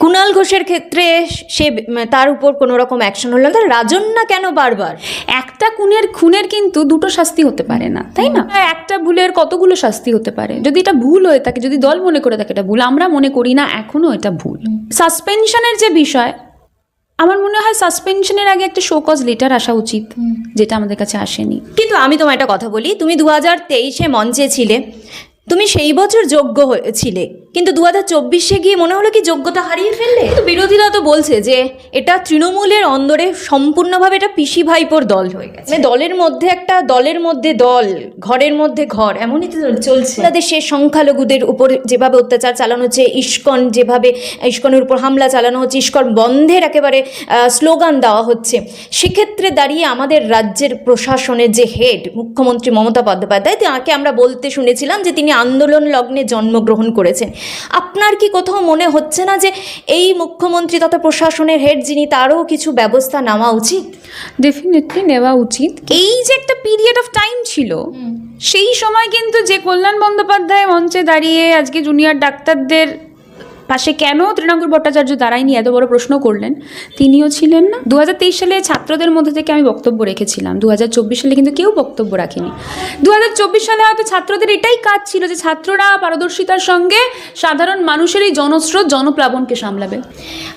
কুণাল ঘোষের ক্ষেত্রে সে তার উপর কোনো রকম অ্যাকশন হলো না। রাজন্যা কেন বারবার? একটা খুনের খুনের কিন্তু দুটো শাস্তি হতে পারে না তাই না? একটা ভুলের কতগুলো শাস্তি হতে পারে? যদি এটা ভুল হয়ে থাকে যদি দল মনে করে থাকে এটা ভুল আমরা মনে করি না এখনও এটা ভুল। সাসপেনশনের যে বিষয় আমার মনে হয় সাসপেনশনের আগে একটা শোকজ লেটার আসা উচিত যেটা আমাদের কাছে আসেনি। কিন্তু আমি তোমায় একটা কথা বলি তুমি দু হাজার তেইশে মঞ্চে ছিলে তুমি সেই বছর যোগ্য হয়েছিলে। কিন্তু দু হাজার চব্বিশে গিয়ে মনে হলো কি যোগ্যতা হারিয়ে ফেললে? কিন্তু বিরোধীরা তো বলছে যে এটা তৃণমূলের অন্দরে সম্পূর্ণভাবে এটা পিসি ভাইপোর দল হয়ে গেছে। মানে দলের মধ্যে একটা দলের মধ্যে দল ঘরের মধ্যে ঘর এমনই তো চলছে। তাদের সে সংখ্যালঘুদের উপর যেভাবে অত্যাচার চালানো হচ্ছে ইস্কন যেভাবে ইস্কনের উপর হামলা চালানো হচ্ছে ইস্কন বন্ধের একেবারে স্লোগান দেওয়া হচ্ছে সেক্ষেত্রে দাঁড়িয়ে আমাদের রাজ্যের প্রশাসনের যে হেড মুখ্যমন্ত্রী মমতা বন্দ্যোপাধ্যায় তাকে আমরা বলতে শুনেছিলাম যে তিনি আন্দোলন লগ্নে জন্মগ্রহণ করেছেন। আপনার কি কোথাও মনে হচ্ছে না যে এই মুখ্যমন্ত্রী তথা প্রশাসনের হেড যিনি তারও কিছু ব্যবস্থা নেওয়া উচিত? ডেফিনেটলি নেওয়া উচিত। এই যে একটা পিরিয়ড অফ টাইম ছিল সেই সময় কিন্তু যে কল্যাণ বন্দ্যোপাধ্যায় মঞ্চে দাঁড়িয়ে আজকে জুনিয়র ডাক্তারদের পাশে কেন তৃণাঙ্কুর ভট্টাচার্য দাঁড়ায়নি এত বড় প্রশ্ন করলেন? তিনিও ছিলেন না। দু হাজার তেইশ সালে ছাত্রদের মধ্যে থেকে আমি বক্তব্য রেখেছিলাম। দু হাজার চব্বিশ সালে কিন্তু কেউ বক্তব্য রাখেনি। দু হাজার চব্বিশ সালে হয়তো ছাত্রদের এটাই কাজ ছিল যে ছাত্ররা পারদর্শিতার সঙ্গে সাধারণ মানুষের এই জনস্রোত, জনপ্লাবনকে সামলাবে।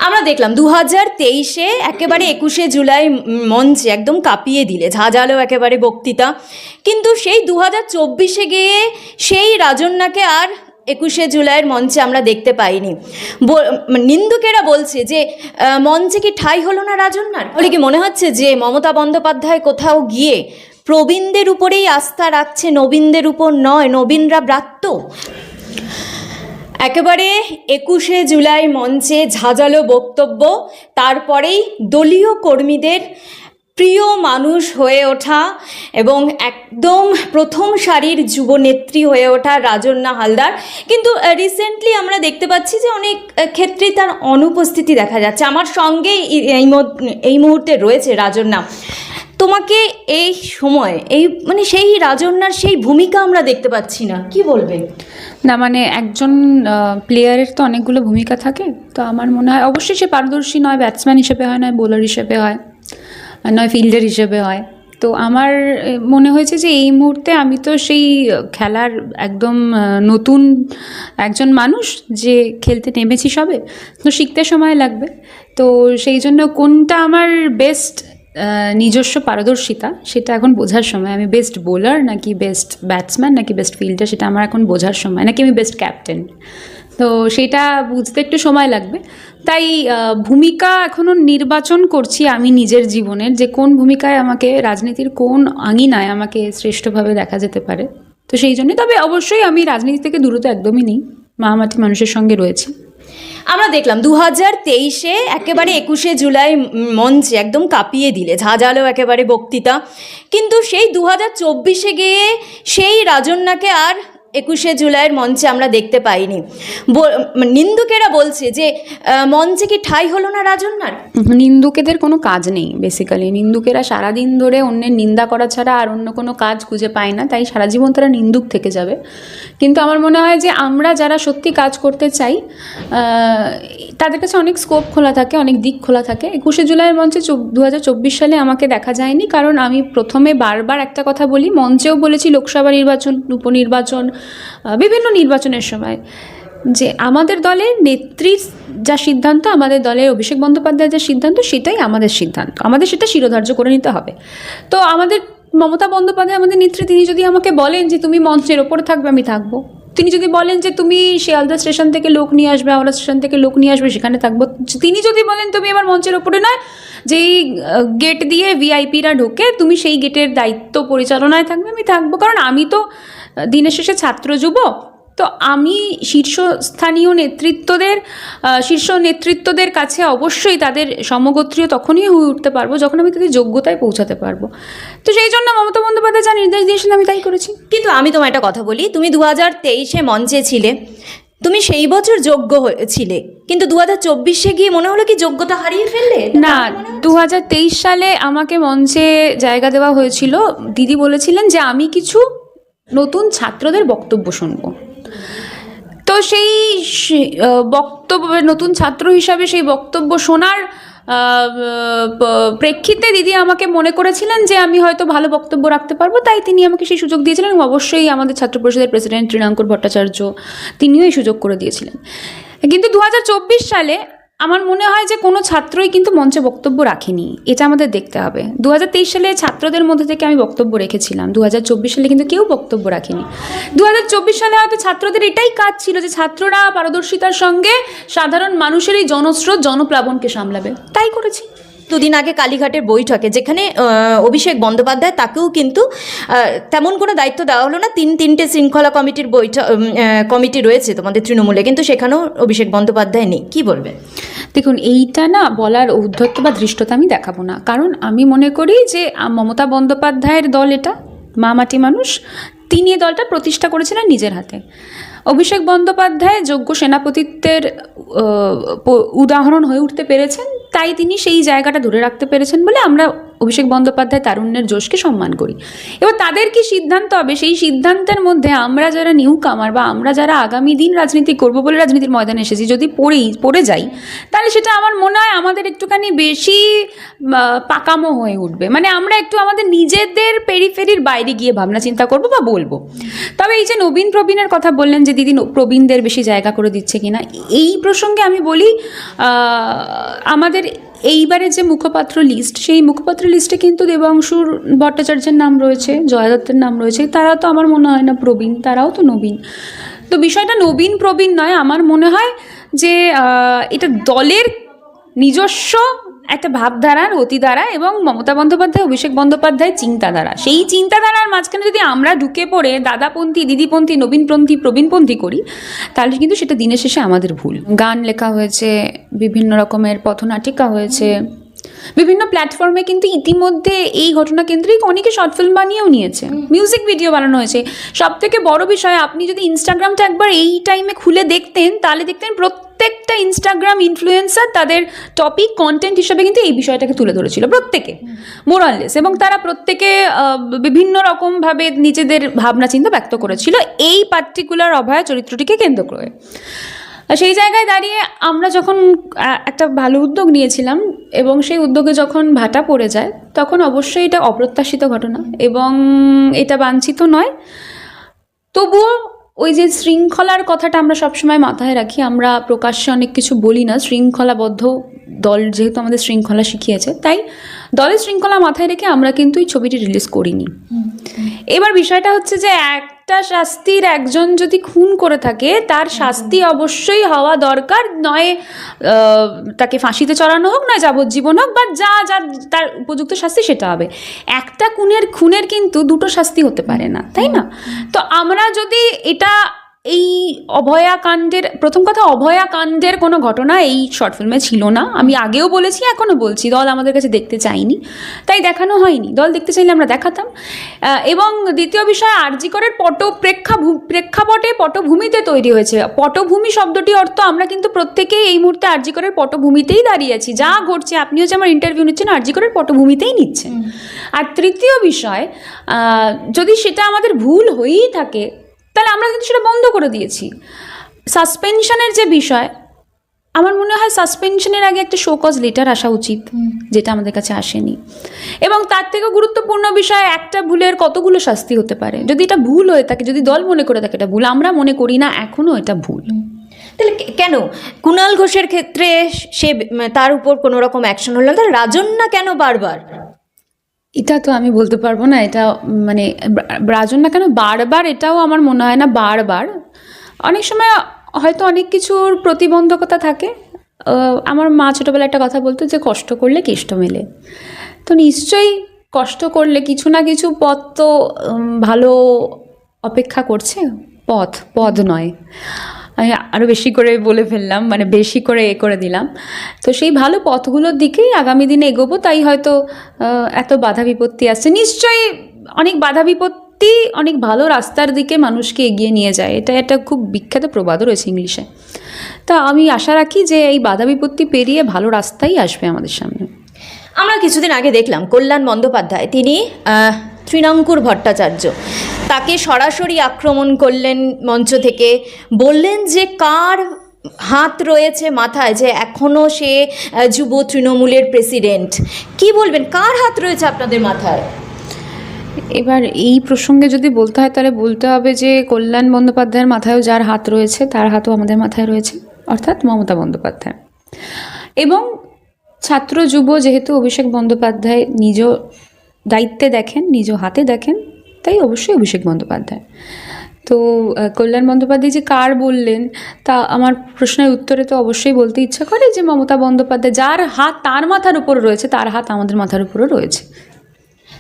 আমরা দেখলাম দু হাজার তেইশে একেবারে একুশে জুলাই মঞ্চে একদম কাঁপিয়ে দিলে, ঝাঁঝালো একেবারে বক্তৃতা। কিন্তু সেই দু হাজার চব্বিশে গিয়ে সেই রাজন্যাকে আর একুশে জুলাইয়ের মঞ্চে আমরা দেখতে পাইনি। ব- নিন্দুকেরা বলছে যে মঞ্চে কি ঠাই হলো না রাজন্যার বলে কি মনে হচ্ছে যে, মমতা বন্দ্যোপাধ্যায় কোথাও গিয়ে প্রবীণদের উপরেই আস্থা রাখছে, নবীনদের উপর নয়, নবীনরা ব্রাত্য? একেবারে একুশে জুলাই মঞ্চে ঝাঁঝালো বক্তব্য, তারপরেই দলীয় কর্মীদের প্রিয় মানুষ হয়ে ওঠা এবং একদম প্রথম সারির যুবনেত্রী হয়ে ওঠা রাজন্যা হালদার। কিন্তু রিসেন্টলি আমরা দেখতে পাচ্ছি যে অনেক আহ, ক্ষেত্রেই তার অনুপস্থিতি দেখা যাচ্ছে। আমার সঙ্গেই এই- মুহূর্তে রয়েছে রাজন্যা তোমাকে এই সময় এই মানে সেই রাজন্যার সেই ভূমিকা আমরা দেখতে পাচ্ছি না। কি বলবে? না মানে একজন প্লেয়ারের তো অনেকগুলো ভূমিকা থাকে। তো আমার মনে হয় অবশ্যই সে পারদর্শী নয় ব্যাটসম্যান হিসেবে হয় নয় বোলার হিসেবে হয়। নয় ফিল্ডার হিসেবে হয়। তো আমার মনে হয়েছে যে এই মুহূর্তে আমি তো সেই খেলার একদম নতুন একজন মানুষ যে খেলতে নেমেছি সবে। তো শিখতে সময় লাগবে। তো সেই জন্য কোনটা আমার বেস্ট নিজস্ব পারদর্শিতা সেটা এখন বোঝার সময়। আমি বেস্ট বোলার নাকি বেস্ট ব্যাটসম্যান নাকি বেস্ট ফিল্ডার সেটা আমার এখন বোঝার সময়। নাকি আমি বেস্ট ক্যাপ্টেন তো সেটা বুঝতে একটু সময় লাগবে। তাই ভূমিকা এখনও নির্বাচন করছি আমি নিজের জীবনের, যে কোন ভূমিকায় আমাকে রাজনীতির কোন আঙিনায় আমাকে শ্রেষ্ঠভাবে দেখা যেতে পারে। তো সেই জন্য তবে অবশ্যই আমি রাজনীতি থেকে দূরত একদমই নেই মামাটি মানুষের সঙ্গে রয়েছে। আমরা দেখলাম দু হাজার তেইশে একেবারে একুশে জুলাই মঞ্চে একদম কাঁপিয়ে দিলে, ঝাঁঝালো একেবারে বক্তৃতা। কিন্তু সেই দু হাজার চব্বিশে গিয়ে সেই রাজন্যাকে আর একুশে জুলাইয়ের মঞ্চে আমরা দেখতে পাইনি। ব- নিন্দুকেরা বলছে যে মঞ্চে কি ঠাই হলো না রাজন্যার? নিন্দুকেদের কোনো কাজ নেই বেসিক্যালি নিন্দুকেরা সারাদিন ধরে অন্যের নিন্দা করা ছাড়া আর অন্য কোনো কাজ খুঁজে পায় না, তাই সারা জীবন তারা নিন্দুক থেকে যাবে। কিন্তু আমার মনে হয় যে, আমরা যারা সত্যি কাজ করতে চাই তাদের কাছে অনেক স্কোপ খোলা থাকে, অনেক দিক খোলা থাকে। একুশে জুলাইয়ের মঞ্চে দু হাজার চব্বিশ সালে আমাকে দেখা যায়নি, কারণ আমি প্রথমে বারবার একটা কথা বলি, মঞ্চেও বলেছি লোকসভা নির্বাচন, উপনির্বাচন বিভিন্ন নির্বাচনের সময় যে আমাদের দলের নেত্রীর যা সিদ্ধান্ত, আমাদের দলের অভিষেক বন্দ্যোপাধ্যায়ের যা সিদ্ধান্ত, সেটাই আমাদের সিদ্ধান্ত। আমাদের সেটা শিরোধার্য করে নিতে হবে। তো আমাদের মমতা বন্দ্যোপাধ্যায়, আমাদের নেত্রী, তিনি যদি আমাকে বলেন যে তুমি মঞ্চের ওপরে থাকবে, আমি থাকব। তিনি যদি বলেন যে তুমি শিয়ালদা স্টেশন থেকে লোক নিয়ে আসবে, হাওড়া স্টেশন থেকে লোক নিয়ে আসবে, সেখানে থাকব। তিনি যদি বলেন তুমি এবার মঞ্চের ওপরে নয়, যেই গেট দিয়ে ভিআইপিরা ঢোকে, তুমি সেই গেটের দায়িত্ব পরিচালনায় থাকবে, আমি থাকব। কারণ আমি তো দিনের শেষে ছাত্র যুব তো আমি শীর্ষস্থানীয় নেতৃত্বদের শীর্ষ নেতৃত্বদের কাছে অবশ্যই তাদের সমগোত্রীয় তখনই হয়ে উঠতে পারব যখন আমি তাদের যোগ্যতায় পৌঁছাতে পারব। তো সেই জন্য মমতা বন্দ্যোপাধ্যায় যা নির্দেশ দিয়েছিলেন আমি তাই করেছি। কিন্তু আমি তোমায় একটা কথা বলি তুমি দু হাজার তেইশে মঞ্চে ছিলে তুমি সেই বছর যোগ্য হয়েছিলে কিন্তু দু হাজার চব্বিশে গিয়ে মনে হলো কি যোগ্যতা হারিয়ে ফেললে? না দু হাজার তেইশ সালে আমাকে মঞ্চে জায়গা দেওয়া হয়েছিল। দিদি বলেছিলেন যে আমি কিছু নতুন ছাত্রদের বক্তব্য শুনব। তো সেই বক্তব্য, নতুন ছাত্র হিসাবে সেই বক্তব্য শোনার প্রেক্ষিতে দিদি আমাকে মনে করেছিলেন যে আমি হয়তো ভালো বক্তব্য রাখতে পারব, তাই তিনি আমাকে সেই সুযোগ দিয়েছিলেন অবশ্যই আমাদের ছাত্র পরিষদের প্রেসিডেন্ট তৃণাঙ্কুর ভট্টাচার্য তিনিও এই সুযোগ করে দিয়েছিলেন। কিন্তু দু হাজার চব্বিশ সালে আমার মনে হয় যে কোনো ছাত্রই কিন্তু মঞ্চে বক্তব্য রাখেনি। এটা আমাদের দেখতে হবে। দু হাজার তেইশ সালে ছাত্রদের মধ্যে থেকে আমি বক্তব্য রেখেছিলাম। দু হাজার চব্বিশ সালে কিন্তু কেউ বক্তব্য রাখেনি। দু হাজার চব্বিশ সালে হয়তো ছাত্রদের এটাই কাজ ছিল যে ছাত্ররা পারদর্শিতার সঙ্গে সাধারণ মানুষেরই জনস্রোত, জনপ্লাবনকে সামলাবে। তাই করেছি। দুদিন আগে কালীঘাটের বৈঠকে, যেখানে অভিষেক বন্দ্যোপাধ্যায় তাকেও কিন্তু তেমন কোনো দায়িত্ব দেওয়া হলো না। তিন, তিনটে শৃঙ্খলা কমিটির বৈঠক কমিটি রয়েছে তোমাদের তৃণমূলে, কিন্তু সেখানেও অভিষেক বন্দ্যোপাধ্যায় নেই। কি বলবে? দেখুন, এইটা না বলার ঔদ্ধত্য বা ধৃষ্টতা আমি দেখাবো না। কারণ আমি মনে করি যে মমতা বন্দ্যোপাধ্যায়ের দল এটা, মা মাটি মানুষ, তিনি এই দলটা প্রতিষ্ঠা করেছিলেন নিজের হাতে। অভিষেক বন্দ্যোপাধ্যায় যোগ্য সেনাপতিত্বের উদাহরণ হয়ে উঠতে পেরেছেন। তাই তিনি সেই জায়গাটা ধরে রাখতে পেরেছেন বলে আমরা অভিষেক বন্দ্যোপাধ্যায় তারুণ্যের জোশকে সম্মান করি। এবার তাদের কি সিদ্ধান্ত হবে? সেই সিদ্ধান্তের মধ্যে আমরা যারা নিউ কামার বা আমরা যারা আগামী দিন রাজনীতি করব বলে রাজনীতির ময়দানে এসেছি, যদি পড়েই, পড়ে যাই, তাহলে সেটা আমার মনে হয় আমাদের একটুখানি বেশি পাকামো হয়ে উঠবে। মানে আমরা একটু আমাদের নিজেদের পেরিফেরির বাইরে গিয়ে ভাবনা চিন্তা করব বা বলব। তবে এই যে নবীন প্রবীণের কথা বললেন যে দিদি প্রবীণদের বেশি জায়গা করে দিচ্ছে কিনা, এই প্রসঙ্গে আমি বলি আমাদের এইবারে যে মুখপাত্র লিস্ট সেই মুখপাত্র লিস্টে কিন্তু দেবাংশুর ভট্টাচার্যের নাম রয়েছে, জয়া দত্তের নাম রয়েছে। তারা তো আমার মনে হয় না প্রবীণ, তারাও তো নবীন। তো বিষয়টা নবীন প্রবীণ নয়, আমার মনে হয় যে এটা দলের নিজস্ব একটা ভাবধারার অতিধারা এবং মমতা বন্দ্যোপাধ্যায়, অভিষেক বন্দ্যোপাধ্যায় চিন্তাধারা। সেই চিন্তাধারার মাঝখানে যদি আমরা ঢুকে পড়ে দাদাপন্থী, দিদিপন্থী, নবীনপন্থী, প্রবীণপন্থী করি, তাহলে কিন্তু সেটা দিনের শেষে আমাদের ভুল। গান লেখা হয়েছে, বিভিন্ন রকমের পথনাটিকা হয়েছে বিভিন্ন প্ল্যাটফর্মে কিন্তু ইতিমধ্যে এই ঘটনা কেন্দ্রিক অনেকে শর্ট ফিল্ম বানিয়েও নিয়েছে মিউজিক ভিডিও বানানো হয়েছে। সব থেকে বড় বিষয়, আপনি যদি ইনস্টাগ্রামটা একবার এই টাইমে খুলে দেখতেন, তাহলে দেখতেন প্রত্যেকটা ইনস্টাগ্রাম ইনফ্লুয়েন্সার তাদের টপিক কন্টেন্ট হিসেবে কিন্তু এই বিষয়টাকে তুলে ধরেছিল, প্রত্যেকে মোরাললেস এবং তারা প্রত্যেকে বিভিন্ন রকমভাবে নিজেদের ভাবনা চিন্তা ব্যক্ত করেছিল এই পার্টিকুলার অভয়া চরিত্রটিকে কেন্দ্র করে। আর সেই জায়গায় দাঁড়িয়ে আমরা যখন একটা ভালো উদ্যোগ নিয়েছিলাম এবং সেই উদ্যোগে যখন ভাটা পড়ে যায় তখন অবশ্যই এটা অপ্রত্যাশিত ঘটনা এবং এটা বাঞ্ছিত নয়। তবুও ওই যে শৃঙ্খলার কথাটা আমরা সবসময় মাথায় রাখি আমরা প্রকাশ্যে অনেক কিছু বলি না শৃঙ্খলাবদ্ধ দল যেহেতু আমাদের শৃঙ্খলা শিখিয়েছে তাই দলের শৃঙ্খলা মাথায় রেখে আমরা কিন্তু এই ছবিটি রিলিজ করিনি। এবার বিষয়টা হচ্ছে যে একটা শাস্তির একজন যদি খুন করে থাকে তার শাস্তি অবশ্যই হওয়া দরকার। নয় তাকে ফাঁসিতে চড়ানো হোক নয় যাবজ্জীবন হোক বা যা যা তার উপযুক্ত শাস্তি সেটা হবে। একটা খুনের খুনের কিন্তু দুটো শাস্তি হতে পারে না তাই না? তো আমরা যদি এটা এই অভয়া কাণ্ডের প্রথম কথা অভয়া কাণ্ডের কোনো ঘটনা এই শর্ট ফিল্মে ছিল না। আমি আগেও বলেছি এখনও বলছি দল আমাদের কাছে দেখতে চাইনি তাই দেখানো হয়নি। দল দেখতে চাইলে আমরা দেখাতাম। এবং দ্বিতীয় বিষয় আরজিকরের পট প্রেক্ষা প্রেক্ষাপটে পটভূমিতে তৈরি হয়েছে। পটভূমি শব্দটি অর্থ আমরা কিন্তু প্রত্যেকেই এই মুহূর্তে আরজিকরের পটভূমিতেই দাঁড়িয়ে আছি। যা ঘটছে আপনি হচ্ছে আমার ইন্টারভিউ নিচ্ছেন আরজিকরের পটভূমিতেই নিচ্ছেন। আর তৃতীয় বিষয় যদি সেটা আমাদের ভুল হয়েই থাকে তাহলে আমরা কিন্তু সেটা বন্ধ করে দিয়েছি। সাসপেনশনের যে বিষয়, আমার মনে হয় সাসপেনশনের আগে একটা শোকজ লেটার আসা উচিত, যেটা আমাদের কাছে আসেনি। এবং তার থেকেও গুরুত্বপূর্ণ বিষয়, একটা ভুলের কতগুলো শাস্তি হতে পারে। যদি এটা ভুল হয়ে থাকে, যদি দল মনে করে থাকে এটা ভুল, আমরা মনে করি না এখনও এটা ভুল। তাহলে কেন? কুণাল ঘোষের ক্ষেত্রে সে, তার উপর কোনো রকম অ্যাকশন হলো না? তাহলে রাজন না কেন বারবার? এটা তো আমি বলতে পারব না, এটা মানে ব্রাজন না কেন, বারবার এটাও আমার মনে হয় না বারবার। অনেক সময় হয়তো অনেক কিছুর প্রতিবন্ধকতা থাকে। আমার মা ছোটোবেলায় একটা কথা বলতো যে, কষ্ট করলে কেষ্ট মেলে। তো নিশ্চয়ই কষ্ট করলে কিছু না কিছু পথ তো ভালো অপেক্ষা করছে। পথ পদ নয়। আরও বেশি করে বলে ফেললাম মানে বেশি করে এ করে দিলাম। তো সেই ভালো পথগুলোর দিকেই আগামী দিনে এগোবো, তাই হয়তো এত বাধা বিপত্তি আসছে। নিশ্চয়ই অনেক বাধা বিপত্তি, অনেক ভালো রাস্তার দিকে মানুষকে এগিয়ে নিয়ে যায়। এটা একটা খুব বিখ্যাত প্রবাদও রয়েছে ইংলিশে। তা আমি আশা রাখি যে এই বাধা বিপত্তি পেরিয়ে ভালো রাস্তাই আসবে আমাদের সামনে। আমরা কিছুদিন আগে দেখলাম কল্যাণ বন্দ্যোপাধ্যায়, তিনি তৃণাঙ্কুর ভট্টাচার্য। তাকে সরাসরি আক্রমণ করলেন মঞ্চ থেকে। বললেন যে, কার হাত রয়েছে মাথায় যে এখনও সে যুব তৃণমূলের প্রেসিডেন্ট? কি বলবেন? কার হাত রয়েছে আপনাদের মাথায়? এবার এই প্রসঙ্গে যদি বলতে হয়, তাহলে বলতে হবে যে, কল্যাণ বন্দ্যোপাধ্যায়ের মাথায়ও যার হাত রয়েছে, তার হাতও আমাদের মাথায় রয়েছে, অর্থাৎ মমতা বন্দ্যোপাধ্যায়। এবং ছাত্র যুব যেহেতু অভিষেক বন্দ্যোপাধ্যায় নিজ দায়িত্বে দেখেন, নিজ হাতে দেখেন তাই অবশ্যই অভিষেক বন্দ্যোপাধ্যায়। তো কল্যাণ বন্দ্যোপাধ্যায় যে কার বললেন তা আমার প্রশ্নের উত্তরে তো অবশ্যই বলতে ইচ্ছা করে যে মমতা বন্দ্যোপাধ্যায় যার হাত তার মাথার উপর রয়েছে তার হাত আমাদের মাথার উপরও রয়েছে।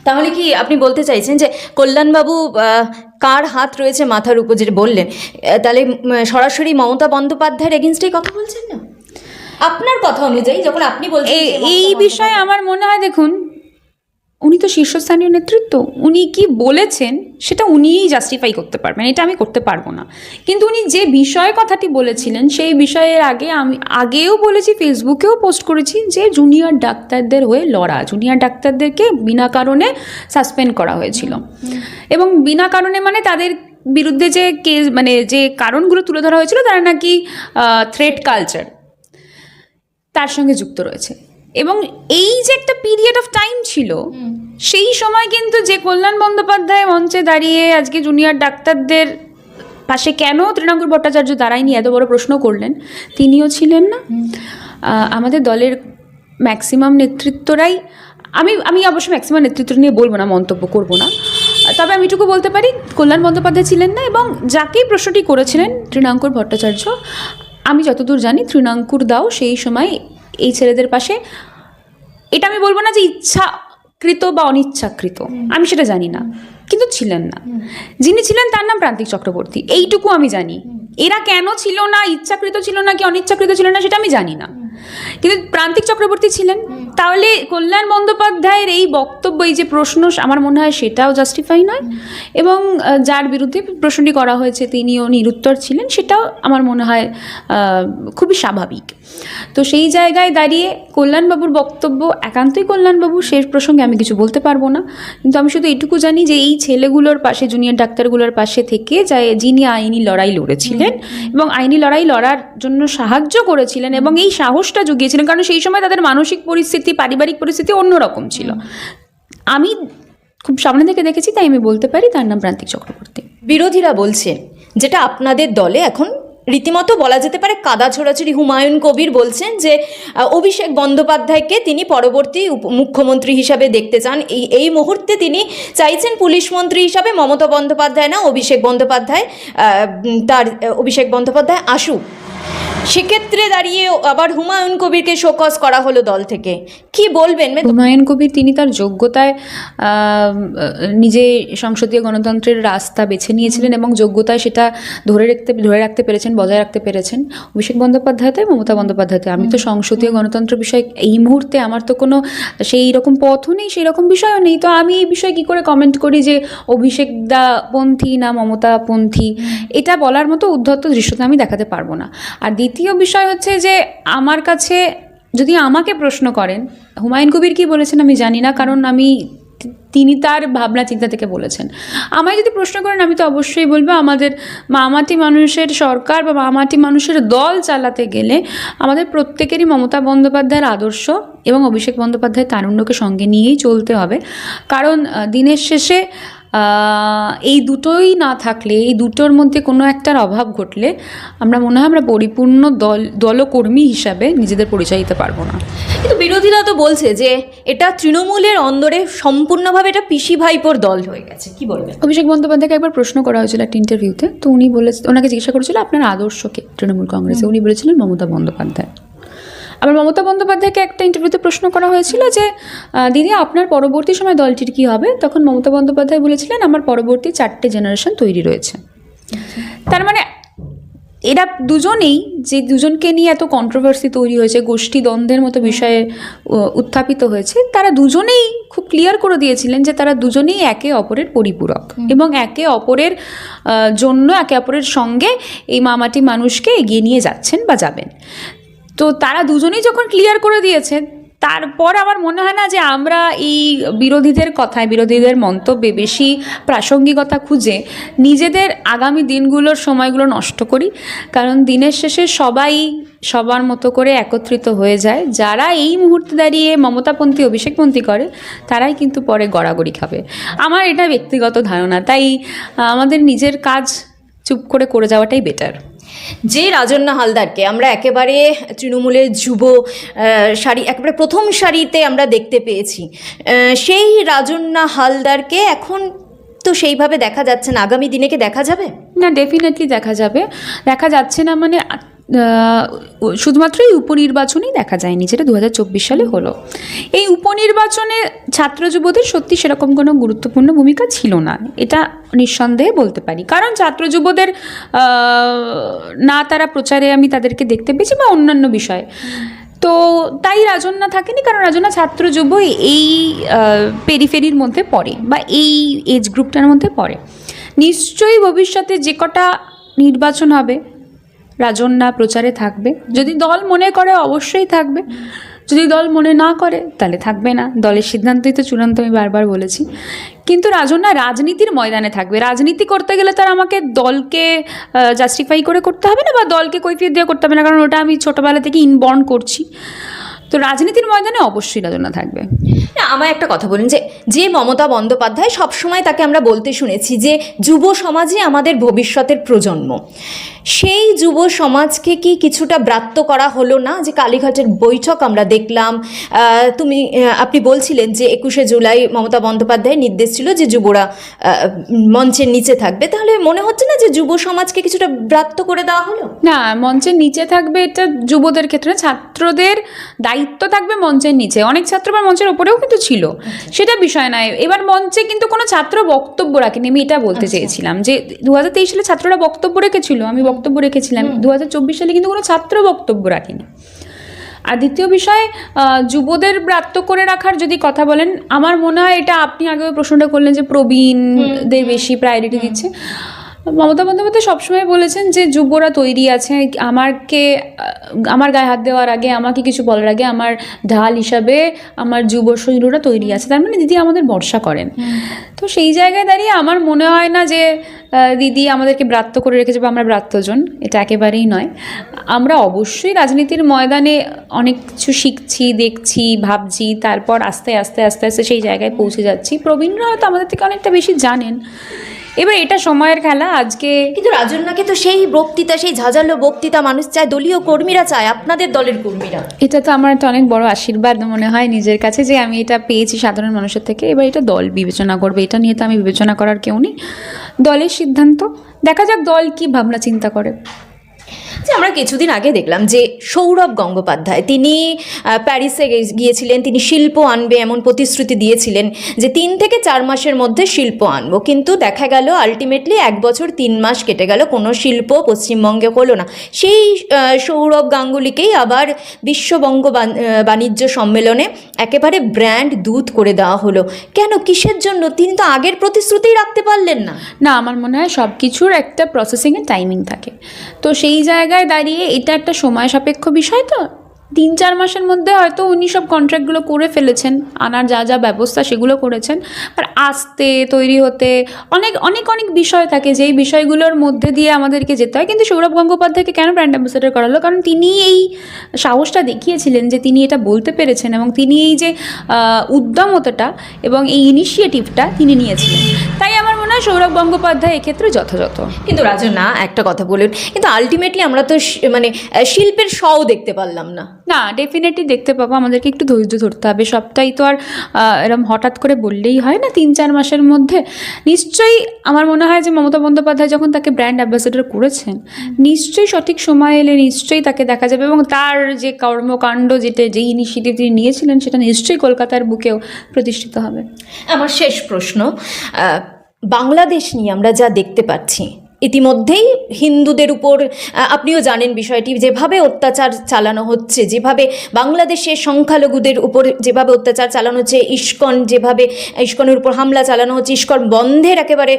তাহলে কি আপনি বলতে চাইছেন যে কল্যাণবাবু কার হাত রয়েছে মাথার উপর যেটা বললেন তাহলে সরাসরি মমতা বন্দ্যোপাধ্যায়ের এগেনস্টেই কথা বলছেন না? আপনার কথা অনুযায়ী যখন আপনি বলছেন এই এই বিষয়ে আমার মনে হয় দেখুন উনি তো শীর্ষস্থানীয় নেতৃত্ব, উনি কি বলেছেন সেটা উনিই জাস্টিফাই করতে পারবেন, এটা আমি করতে পারব না। কিন্তু উনি যে বিষয়ে কথাটি বলেছিলেন, সেই বিষয়ের আগে আমি, আগেও বলেছি, ফেসবুকেও পোস্ট করেছি যে জুনিয়র ডাক্তারদের হয়ে লড়া জুনিয়র ডাক্তারদেরকে বিনা কারণে সাসপেন্ড করা হয়েছিল। এবং বিনা কারণে মানে তাদের বিরুদ্ধে যে কেস মানে যে কারণগুলো তুলে ধরা হয়েছিল, তারা নাকি থ্রেড কালচার তার সঙ্গে যুক্ত রয়েছে। এবং এই যে একটা পিরিয়ড অফ টাইম ছিল সেই সময় কিন্তু যে কল্যাণ বন্দ্যোপাধ্যায় মঞ্চে দাঁড়িয়ে আজকে জুনিয়র ডাক্তারদের পাশে কেন তৃণাঙ্কুর ভট্টাচার্য দাঁড়ায়নি এত বড় প্রশ্ন করলেন তিনিও ছিলেন না। আমাদের দলের ম্যাক্সিমাম নেতৃত্বরাই আমি আমি অবশ্য ম্যাক্সিমাম নেতৃত্ব নিয়ে বলব না মন্তব্য করব না। তবে আমি এটুকু বলতে পারি কল্যাণ বন্দ্যোপাধ্যায় ছিলেন না এবং যাকেই প্রশ্নটি করেছিলেন তৃণাঙ্কুর ভট্টাচার্য আমি যতদূর জানি তৃণাঙ্কুর দাও সেই সময় এই ছেলেদের পাশে, এটা আমি বলব না যে ইচ্ছাকৃত বা অনিচ্ছাকৃত, আমি সেটা জানি না। কিন্তু ছিলেন না। যিনি ছিলেন তার নাম প্রান্তিক চক্রবর্তী, এইটুকু আমি জানি। এরা কেন ছিল না, ইচ্ছাকৃত ছিল না কি অনিচ্ছাকৃত ছিল না, সেটা আমি জানি না। কিন্তু প্রান্তিক চক্রবর্তী ছিলেন। তাহলে কল্যাণ বন্দ্যোপাধ্যায়ের এই বক্তব্য এই যে প্রশ্ন আমার মনে হয় সেটাও জাস্টিফাই নয়। এবং যার বিরুদ্ধে প্রশ্নটি করা হয়েছে তিনিও নিরুত্তর ছিলেন সেটাও আমার মনে হয় খুবই স্বাভাবিক। তো সেই জায়গায় দাঁড়িয়ে কল্যাণবাবুর বক্তব্য একান্তই কল্যাণবাবু সেই প্রসঙ্গে আমি কিছু বলতে পারব না। কিন্তু আমি শুধু এটুকু জানি যে এই ছেলেগুলোর পাশে জুনিয়র ডাক্তারগুলোর পাশে থেকে যা যিনি আইনি লড়াই লড়েছিলেন এবং আইনি লড়াই লড়ার জন্য সাহায্য করেছিলেন এবং এই সাহসটা জুগিয়েছিলেন। কারণ সেই সময় তাদের মানসিক পরিস্থিতি পারিবারিক পরিস্থিতি অন্যরকম ছিল। আমি খুব সামনে থেকে দেখেছি, তাই আমি বলতে পারি তার নাম প্রান্তিক চক্রবর্তী। বিরোধীরা বলছে, যেটা আপনাদের দলে এখন রীতিমতো বলা যেতে পারে কাদা ছোড়াছড়ি হুমায়ুন কবির বলছেন যে অভিষেক বন্দ্যোপাধ্যায়কে তিনি পরবর্তী মুখ্যমন্ত্রী হিসাবে দেখতে চান। এই এই মুহূর্তে তিনি চাইছেন পুলিশ মন্ত্রী হিসাবে মমতা বন্দ্যোপাধ্যায় না, অভিষেক বন্দ্যোপাধ্যায় তার, অভিষেক বন্দ্যোপাধ্যায় আসুক। সেক্ষেত্রে দাঁড়িয়ে আবার হুমায়ুন কবিরকে শোকজ করা হলো দল থেকে। কি বলবেন? হুমায়ুন কবির তিনি তার যোগ্যতায় নিজে সংসদীয় গণতন্ত্রের রাস্তা বেছে নিয়েছিলেন এবং যোগ্যতায় সেটা ধরে রাখতে ধরে রাখতে পেরেছেন বজায় রাখতে পেরেছেন অভিষেক বন্দ্যোপাধ্যায়তে মমতা বন্দ্যোপাধ্যায়তে। আমি তো সংসদীয় গণতন্ত্র বিষয়ে এই মুহূর্তে আমার তো কোনো সেই রকম পথও নেই সেই রকম বিষয়ও নেই। তো আমি এই বিষয়ে কী করে কমেন্ট করি যে অভিষেক দা পন্থী না মমতা পন্থী? এটা বলার মতো উদ্ধত্ত দৃশ্যতা আমি দেখাতে পারব না। আর দ্বিতীয় বিষয় হচ্ছে যে আমার কাছে, যদি আমাকে প্রশ্ন করেন, হুমায়ুন কবির কি বলেছেন আমি জানি না, কারণ আমি তিনি তার ভাবনা চিন্তা থেকে বলেছেন। আমায় যদি প্রশ্ন করেন, আমি তো অবশ্যই বলব আমাদের মামাটি মানুষের সরকার বা মামাটি মানুষের দল চালাতে গেলে আমাদের প্রত্যেকেরই মমতা বন্দ্যোপাধ্যায়ের আদর্শ এবং অভিষেক বন্দ্যোপাধ্যায়ের তারুণ্যকে সঙ্গে নিয়েই চলতে হবে। কারণ দিনের শেষে এই দুটোই না থাকলে এই দুটোর মধ্যে কোনো একটার অভাব ঘটলে আমরা মনে হয় আমরা পরিপূর্ণ দল দলকর্মী হিসাবে নিজেদের পরিচয় দিতে পারব না। কিন্তু বিরোধীরা তো বলছে যে এটা তৃণমূলের অন্দরে সম্পূর্ণভাবে এটা পিসি ভাইপোর দল হয়ে গেছে। কি বলবেন? অভিষেক বন্দ্যোপাধ্যায়কে একবার প্রশ্ন করা হয়েছিল একটা ইন্টারভিউতে তো। উনি বলে ওনাকে জিজ্ঞাসা করেছিল আপনার আদর্শকে তৃণমূল কংগ্রেসে? উনি বলেছিলেন মমতা বন্দ্যোপাধ্যায়। আবার মমতা বন্দ্যোপাধ্যায়কে একটা ইন্টারভিউতে প্রশ্ন করা হয়েছিল যে দিদি আপনার পরবর্তী সময় দলটির কী হবে? তখন মমতা বন্দ্যোপাধ্যায় বলেছিলেন আমার পরবর্তী চারটে জেনারেশন তৈরি রয়েছে। তার মানে এরা দুজনেই যে দুজনকে নিয়ে এত কন্ট্রোভার্সি তৈরি হয়েছে গোষ্ঠী দ্বন্দ্বের মতো বিষয়ে উত্থাপিত হয়েছে তারা দুজনেই খুব ক্লিয়ার করে দিয়েছিলেন যে তারা দুজনেই একে অপরের পরিপূরক এবং একে অপরের জন্য একে অপরের সঙ্গে এই মামাটি মানুষকে এগিয়ে নিয়ে যাচ্ছেন বা যাবেন। তো তারা দুজনেই যখন ক্লিয়ার করে দিয়েছে, তারপর আমার মনে হয় না যে আমরা এই বিরোধীদের কথায়, বিরোধীদের মন্তব্যে বেশি প্রাসঙ্গিকতা খুঁজে নিজেদের আগামী দিনগুলোর সময়গুলো নষ্ট করি। কারণ দিনের শেষে সবাই সবার মতো করে একত্রিত হয়ে যায়। যারা এই মুহূর্তে দাঁড়িয়ে মমতাপন্থী, অভিষেকপন্থী করে, তারাই কিন্তু পরে গড়াগড়ি খাবে। আমার এটা ব্যক্তিগত ধারণা, তাই আমাদের নিজের কাজ চুপ করে করে যাওয়াটাই বেটার যে রাজন্না হালদারকে আমরা একেবারে তৃণমূলের যুব শাড়ি একেবারে প্রথম শাড়িতে আমরা দেখতে পেয়েছি সেই রাজন্না হালদারকে এখন তো সেইভাবে দেখা যাচ্ছে না। আগামী দিনে কি দেখা যাবে? না ডেফিনেটলি দেখা যাবে। দেখা যাচ্ছে না মানে শুধুমাত্র এই উপনির্বাচনেই দেখা যায়নি, যেটা দু হাজার চব্বিশ সালে হলো। এই উপনির্বাচনে ছাত্র যুবদের সত্যি সেরকম কোনো গুরুত্বপূর্ণ ভূমিকা ছিল না, এটা নিঃসন্দেহে বলতে পারি। কারণ ছাত্র যুবদের না তারা প্রচারে আমি তাদেরকে দেখতে পেয়েছি বা অন্যান্য বিষয়ে। তো তাই রাজন্যা থাকেনি, কারণ রাজন্যা ছাত্র যুব এই পেরিফেরির মধ্যে পড়ে বা এই এজ গ্রুপটার মধ্যে পড়ে। নিশ্চয়ই ভবিষ্যতে যে কটা নির্বাচন হবে রাজন্যা প্রচারে থাকবে। যদি দল মনে করে, অবশ্যই থাকবে। যদি দল মনে না করে, তাহলে থাকবে না। দলের সিদ্ধান্তই তো চূড়ান্ত, আমি বারবার বলেছি। কিন্তু রাজন্যা রাজনীতির ময়দানে থাকবে। রাজনীতি করতে গেলে তার আমাকে দলকে জাস্টিফাই করে করতে হবে না, বা দলকে কৈফিয়ত দিয়ে করতে হবে না? কারণ ওটা আমি ছোটোবেলা থেকে ইনবর্ন করছি। তো রাজনীতির ময়দানে অবশ্যই রাজন্যা থাকবে। না আমার একটা কথা বলুন যে যে মমতা বন্দ্যোপাধ্যায় সবসময় তাকে আমরা বলতে শুনেছি যে যুব সমাজই আমাদের ভবিষ্যতের প্রজন্ম। সেই যুব সমাজকে কি কিছুটা ব্রাত্য করা হলো না? যে কালীঘাটের বৈঠক আমরা দেখলাম তুমি আপনি বলছিলেন যে একুশে জুলাই মমতা বন্দ্যোপাধ্যায়ের নির্দেশ ছিল যে যুবরা মঞ্চের নিচে থাকবে। তাহলে মনে হচ্ছে না যে যুব সমাজকে কিছুটা ব্রাত্য করে দেওয়া হলো? না মঞ্চের নিচে থাকবে এটা যুবদের ক্ষেত্রে ছাত্রদের দায়িত্ব থাকবে মঞ্চের নিচে। অনেক ছাত্র আবার মঞ্চের ওপরেও কিন্তু ছিল। সেটা বিষয় নয়। এবার মঞ্চে কিন্তু কোনো ছাত্র বক্তব্য রাখেনি। আমি এটা বলতে চেয়েছিলাম যে দু হাজার তেইশ সালে ছাত্ররা বক্তব্য রেখেছিল আমি বক্তব্য রেখেছিলাম। দু হাজার চব্বিশ সালে কিন্তু কোনো ছাত্র বক্তব্য রাখেনি। আর দ্বিতীয় বিষয় যুবদের ব্রাত্য করে রাখার যদি কথা বলেন আমার মনে হয় এটা আপনি আগেও প্রশ্নটা করলেন যে প্রবীণদের বেশি প্রায়োরিটি দিচ্ছে। মমতা বন্দ্যোপাধ্যায় সবসময় বলেছেন যে যুবরা তৈরি আছে আমারকে আমার গায়ে হাত দেওয়ার আগে আমাকে কিছু বলার আগে আমার ঢাল হিসাবে আমার যুব সৈন্যরা তৈরি আছে। তার মানে দিদি আমাদের ভরসা করেন। তো সেই জায়গায় দাঁড়িয়ে আমার মনে হয় না যে দিদি আমাদেরকে ব্রাত্য করে রেখেছে বা আমরা ব্রাত্যজন এটা একেবারেই নয়। আমরা অবশ্যই রাজনীতির ময়দানে অনেক কিছু শিখছি দেখছি ভাবছি তারপর আস্তে আস্তে আস্তে আস্তে সেই জায়গায় পৌঁছে যাচ্ছি। প্রবীণরা হয়তো আমাদের থেকে অনেকটা বেশি জানেন। এবার এটা সময়ের খেলা আজকে কিন্তু রাজন্যাকে তো সেই বক্তৃতা সেই ঝাঁঝালো বক্তৃতা মানুষ চায় দলীয় কর্মীরা চায় আপনাদের দলের কর্মীরা। এটা তো আমার একটা অনেক বড় আশীর্বাদ মনে হয় নিজের কাছে যে আমি এটা পেয়েছি সাধারণ মানুষের থেকে। এবার এটা দল বিবেচনা করবে এটা নিয়ে তো আমি বিবেচনা করার কেউ নেই। দলের সিদ্ধান্ত দেখা যাক দল কি ভাবনা চিন্তা করে। আমরা কিছুদিন আগে দেখলাম যে সৌরভ গঙ্গোপাধ্যায়, তিনি প্যারিসে গিয়েছিলেন, তিনি শিল্প আনবে এমন প্রতিশ্রুতি দিয়েছিলেন যে তিন থেকে চার মাসের মধ্যে শিল্প আনব। কিন্তু দেখা গেল আলটিমেটলি এক বছর তিন মাস কেটে গেল, কোনো শিল্প পশ্চিমবঙ্গে হলো না। সেই সৌরভ গাঙ্গুলিকেই আবার বিশ্ববঙ্গ বাণিজ্য সম্মেলনে একেবারে ব্র্যান্ড দুধ করে দেওয়া হলো। কেন? কিসের জন্য? তিনি তো আগের প্রতিশ্রুতিই রাখতে পারলেন না। না, আমার মনে হয় সব কিছুর একটা প্রসেসিংয়ের টাইমিং থাকে। তো সেই জায়গায় দাঁড়িয়ে এটা একটা সময় সাপেক্ষ বিষয় তো? তিন, চার মাসের মধ্যে হয়তো উনি সব কন্ট্রাক্টগুলো করে ফেলেছেন, আনার যা যা ব্যবস্থা সেগুলো করেছেন। আর আসতে তৈরি হতে অনেক অনেক অনেক বিষয় থাকে। যেই বিষয়গুলোর মধ্যে দিয়ে আমাদেরকে যেতে হয়। কিন্তু সৌরভ গঙ্গোপাধ্যায়কে কেন ব্র্যান্ড অ্যাম্বাসেডার করা হলো কারণ তিনি এই সাহসটা দেখিয়েছিলেন যে তিনি এটা বলতে পেরেছেন এবং তিনি এই যে উদ্যমতাটা এবং এই ইনিশিয়েটিভটা তিনি নিয়েছিলেন। তাই হয় সৌরভ গঙ্গোপাধ্যায় এক্ষেত্রে যথাযথ। কিন্তু রাজু না একটা কথা বলুন। কিন্তু আলটিমেটলি আমরা তো মানে শিল্পের শও দেখতে পারলাম না। না ডেফিনেটলি দেখতে পাবো। আমাদেরকে একটু ধৈর্য ধরতে হবে। সবটাই তো আর এরম হঠাৎ করে বললেই হয় না তিন চার মাসের মধ্যে। নিশ্চয়ই আমার মনে হয় যে মমতা বন্দ্যোপাধ্যায় যখন তাকে ব্র্যান্ড অ্যাম্বাসেডর করেছেন নিশ্চয়ই সঠিক সময় এলে নিশ্চয়ই তাকে দেখা যাবে এবং তার যে কর্মকাণ্ড যেটা যে ইনিশিয়েটিভ তিনি নিয়েছিলেন সেটা নিশ্চয়ই কলকাতার বুকেও প্রতিষ্ঠিত হবে। আমার শেষ প্রশ্ন বাংলাদেশ নিয়ে আমরা যা দেখতে পাচ্ছি ইতিমধ্যেই হিন্দুদের উপর আপনিও জানেন বিষয়টি, যেভাবে অত্যাচার চালানো হচ্ছে, যেভাবে বাংলাদেশের সংখ্যালঘুদের উপর যেভাবে অত্যাচার চালানো হচ্ছে, ইস্কন যেভাবে, ইস্কনের উপর হামলা চালানো হচ্ছে, ইস্কন বন্ধের একেবারে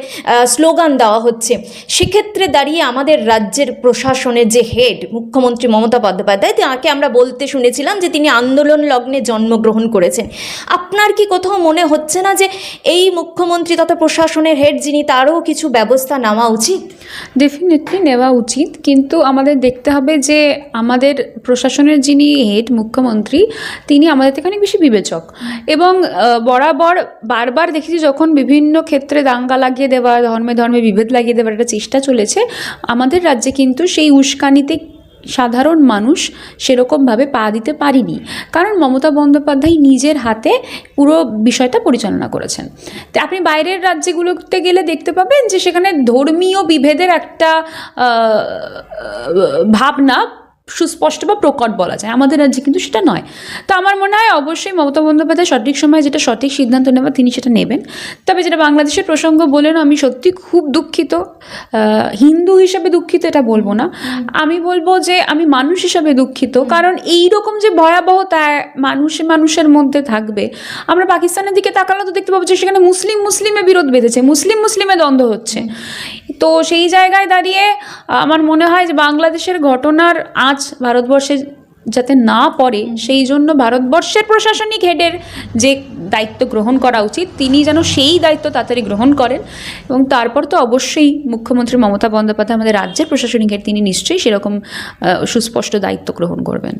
স্লোগান দেওয়া হচ্ছে, সেক্ষেত্রে দাঁড়িয়ে আমাদের রাজ্যের প্রশাসনের যে হেড, মুখ্যমন্ত্রী মমতা বন্দ্যোপাধ্যায়, তাকে আমরা বলতে শুনেছিলাম যে তিনি আন্দোলন লগ্নে জন্মগ্রহণ করেছেন। আপনার কি কোথাও মনে হচ্ছে না যে এই মুখ্যমন্ত্রী তথা প্রশাসনের হেড যিনি, তারও কিছু ব্যবস্থা নেওয়া উচিত? ডেফিনেটলি নেওয়া উচিত, কিন্তু আমাদের দেখতে হবে যে আমাদের প্রশাসনের যিনি হেড মুখ্যমন্ত্রী, তিনি আমাদের থেকে অনেক বেশি বিবেচক। এবং বরাবর বারবার দেখেছি যখন বিভিন্ন ক্ষেত্রে দাঙ্গা লাগিয়ে দেওয়া, ধর্মে ধর্মে বিভেদ লাগিয়ে দেওয়ার একটা চেষ্টা চলেছে, আমাদের রাজ্যে কিন্তু সেই উস্কানিতে সাধারণ মানুষ সেরকমভাবে পা দিতে পারিনি। কারণ মমতা বন্দ্যোপাধ্যায় নিজের হাতে পুরো বিষয়টা পরিচালনা করেছেন। তো আপনি বাইরের রাজ্যগুলোতে গেলে দেখতে পাবেন যে সেখানে ধর্মীয় বিভেদের একটা ভাবনা সুস্পষ্ট বা প্রকট বলা যায়। আমাদের রাজ্যে কিন্তু সেটা নয়। তো আমার মনে হয় অবশ্যই মমতা বন্দ্যোপাধ্যায় সঠিক সময়ে যেটা সঠিক সিদ্ধান্ত নেওয়া তিনি সেটা নেবেন। তবে যেটা বাংলাদেশের প্রসঙ্গ বললেন আমি সত্যি খুব দুঃখিত। হিন্দু হিসেবে দুঃখিত এটা বলব না। আমি বলব যে আমি মানুষ হিসাবে দুঃখিত। কারণ এই রকম যে ভয়াবহতা মানুষে মানুষের মধ্যে থাকবে আমরা পাকিস্তানের দিকে তাকালে তো দেখতে পাবো যে সেখানে মুসলিম মুসলিমে বিরোধ বেঁধেছে মুসলিম মুসলিমে দ্বন্দ্ব হচ্ছে। তো সেই জায়গায় দাঁড়িয়ে আমার মনে হয় যে বাংলাদেশের ঘটনার আঁচ ভারতবর্ষে যাতে না পড়ে সেই জন্য ভারতবর্ষের প্রশাসনিক হেডের যে দায়িত্ব গ্রহণ করা উচিত তিনি যেন সেই দায়িত্ব তাড়াতাড়ি গ্রহণ করেন। এবং তারপর তো অবশ্যই মুখ্যমন্ত্রী মমতা বন্দ্যোপাধ্যায় আমাদের রাজ্যের প্রশাসনিক হেড তিনি নিশ্চয়ই সেরকম সুস্পষ্ট দায়িত্ব গ্রহণ করবেন।